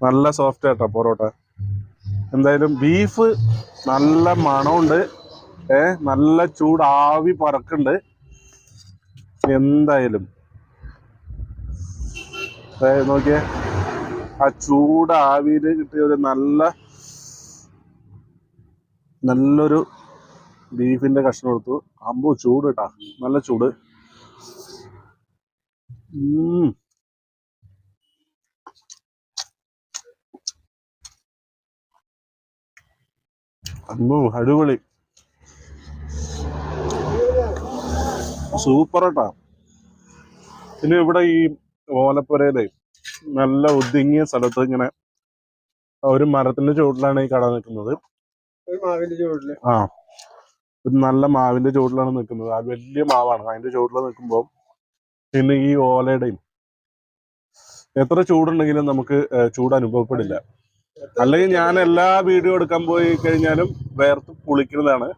നല്ല സോഫ്റ്റ് ആട്ടോ പൊറോട്ട. എന്തായാലും ബീഫ് നല്ല മണമുണ്ട് ഏ നല്ല ചൂടാവി പറക്കുണ്ട് എന്തായാലും. നോക്കിയേ. ആ ചൂട് കിട്ടിയ ഒരു നല്ല നല്ലൊരു ബീഫിന്റെ കഷ്ണം എടുത്തു. അമ്പോ ചൂട് കേട്ടാ. നല്ല ചൂട്. ഉം. അമ്മോ അടിപൊളി. സൂപ്പർ കേട്ടാ പിന്നെ ഇവിടെ ഈ ഓലപ്പുരയിലെ നല്ല ഒതുങ്ങിയ സ്ഥലത്ത് ഇങ്ങനെ ഒരു മരത്തിന്റെ ചുവട്ടിലാണ് ഈ കട നിൽക്കുന്നത്. ആ ഒരു നല്ല മാവിന്റെ ചുവട്ടിലാണ് നിൽക്കുന്നത്. ആ വലിയ മാവാണ്. അതിന്റെ ചുവട്ടിൽ നിൽക്കുമ്പോൾ പിന്നെ ഈ ഓലയുടെയും എത്ര ചൂടുണ്ടെങ്കിലും നമുക്ക് ചൂട് അനുഭവപ്പെടില്ല. അല്ലെങ്കിൽ ഞാൻ എല്ലാ വീഡിയോ എടുക്കാൻ പോയി കഴിഞ്ഞാലും വേർത്ത് പുളിക്കുന്നതാണ്.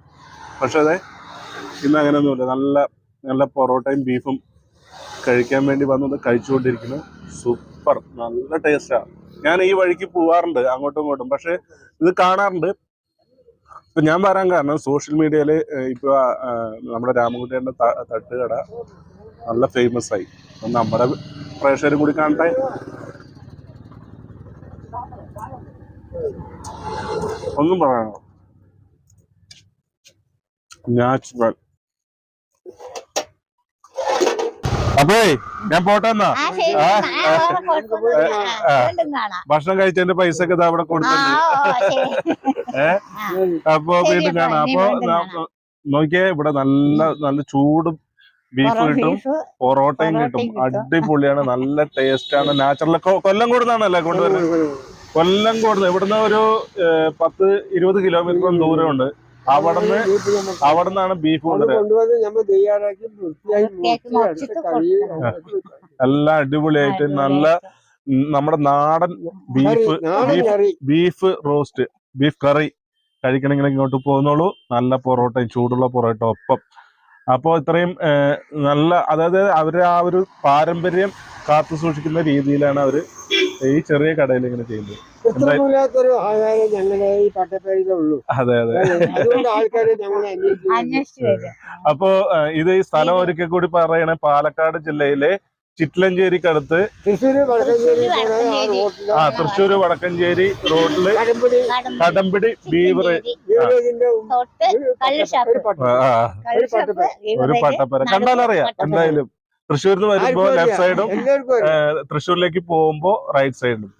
പക്ഷെ അതെ ഇന്ന് അങ്ങനെയൊന്നുമില്ല. നല്ല നല്ല പൊറോട്ടയും ബീഫും കഴിക്കാൻ വേണ്ടി വന്നത് കഴിച്ചുകൊണ്ടിരിക്കുന്നു. സൂപ്പർ. നല്ല ടേസ്റ്റാണ് ഞാൻ ഈ വഴിക്ക് പോവാറുണ്ട് അങ്ങോട്ടും ഇങ്ങോട്ടും. പക്ഷെ ഇത് കാണാറുണ്ട്. ഇപ്പൊ ഞാൻ പറയാൻ കാരണം സോഷ്യൽ മീഡിയയിൽ ഇപ്പൊ നമ്മുടെ രാമകുട്ടിയുടെ തട്ടുകട നല്ല ഫേമസ് ആയി നമ്മുടെ പ്രേക്ഷകരും കൂടി കാണട്ടെ. ഒന്നും പറയണോ നാച്ചുറൽ അപ്പേ ഞാൻ പോട്ടെ എന്നാ. ഭക്ഷണം കഴിച്ചതിന്റെ പൈസ ഒക്കെ അവിടെ കൊടുത്തിട്ടുണ്ട്. ഏ? അപ്പൊ വീണ്ടും കാണാം. അപ്പൊ. നോക്കിയേ ഇവിടെ നല്ല നല്ല ചൂട് ബീഫ് കിട്ടും പൊറോട്ടയും കിട്ടും. അടിപൊളിയാണ് നല്ല ടേസ്റ്റ് ആണ്. നാച്ചുറൽ കൊല്ലം കൂടുന്നാണല്ലേ കൊണ്ടുവരുന്നത്? കൊല്ലം കൂടുന്നത് ഇവിടുന്ന് ഒരു പത്ത് ഇരുപത് കിലോമീറ്റർ ദൂരമുണ്ട്. അവിടുന്ന് അവിടുന്നാണ് നിന്നാണ് ബീഫ് കൊണ്ടുവരുന്നത്. എല്ലാം അടിപൊളിയായിട്ട് നല്ല നമ്മുടെ നാടൻ beef beef beef roast beef കറി കഴിക്കണമെങ്കിൽ ഇങ്ങോട്ട് പോകുന്നുള്ളൂ. നല്ല പൊറോട്ടയും ചൂടുള്ള പൊറോട്ട ഒപ്പം. അപ്പോൾ ഇത്രയും നല്ല അതായത് അവർ ആ ഒരു പാരമ്പര്യം കാത്തു സൂക്ഷിക്കുന്ന രീതിയിലാണ് അവർ ഈ ചെറിയ കടയിൽ ഇങ്ങനെ ചെയ്യുന്നത്. അതെ അതെ. അപ്പോ ഇത് ഈ സ്ഥലം ഒരിക്കൽ കൂടി പറയണേ പാലക്കാട് ജില്ലയിലെ ചിറ്റ്ലഞ്ചേരിക്കടുത്ത് ആ തൃശ്ശൂര് വടക്കഞ്ചേരി. തൃശ്ശൂർ വടക്കഞ്ചേരി. റോഡിൽ കടമ്പിടി. ബീവറ്. ഒരു പട്ടപ്പര. കണ്ടാലറിയാം എന്തായാലും. തൃശ്ശൂരിൽ നിന്ന് വരുമ്പോ ലെഫ്റ്റ് സൈഡും. തൃശ്ശൂരിലേക്ക് പോകുമ്പോ റൈറ്റ് സൈഡും